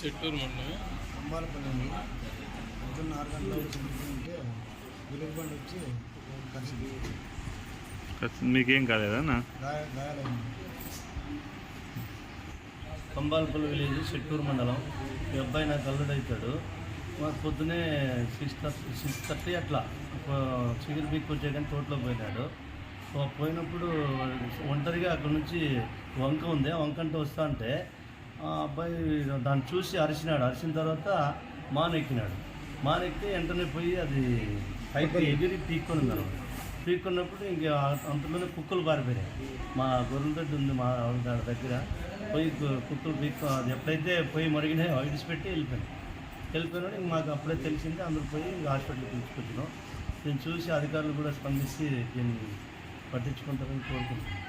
చెట్టూరు మండలం అంబాలపల్లి పొద్దున్న ఆరు వెలుగు బండి వచ్చి కలిసి మీకేం కాలేదన్నా గాయ గాయాలైంది కంబాలపల్లి విలేజ్ చెట్టూరు మండలం. ఈ అబ్బాయి నాకు అల్లుడు అవుతాడు. మాకు పొద్దునే సిక్స్ థర్టీ సిక్స్ థర్టీ అట్లా చిగురు బీక్ వచ్చే కానీ తోటలో పోయినాడు. సో పోయినప్పుడు ఒంటరిగా అక్కడ నుంచి వంక ఉంది. వంక అంటే వస్తా అంటే అబ్బాయి దాన్ని చూసి అరిచినాడు. అరిచిన తర్వాత మానెక్కినాడు. మానెక్కి వెంటనే పోయి అది పైకి ఎగిరి పీక్కొని అనమాట పీక్కున్నప్పుడు ఇంక అంతలోనే కుక్కలు పారిపోయినాయి. మా గొర్రెల దొడ్డి ఉంది మా ఆవిడ గారి దగ్గర. పోయి కుక్కలు పీక్కు అది ఎప్పుడైతే పోయి మరిగినాయో విడిచిపెట్టి వెళ్ళిపోయినాయి వెళ్ళిపోయినాడు ఇంక మాకు అప్పుడే తెలిసింది అందరూ పోయి ఇంక హాస్పిటల్కి తీసుకొచ్చినాం. దీన్ని చూసి అధికారులు కూడా స్పందించి దీన్ని పట్టించుకుంటారని కోరుకుంటున్నాం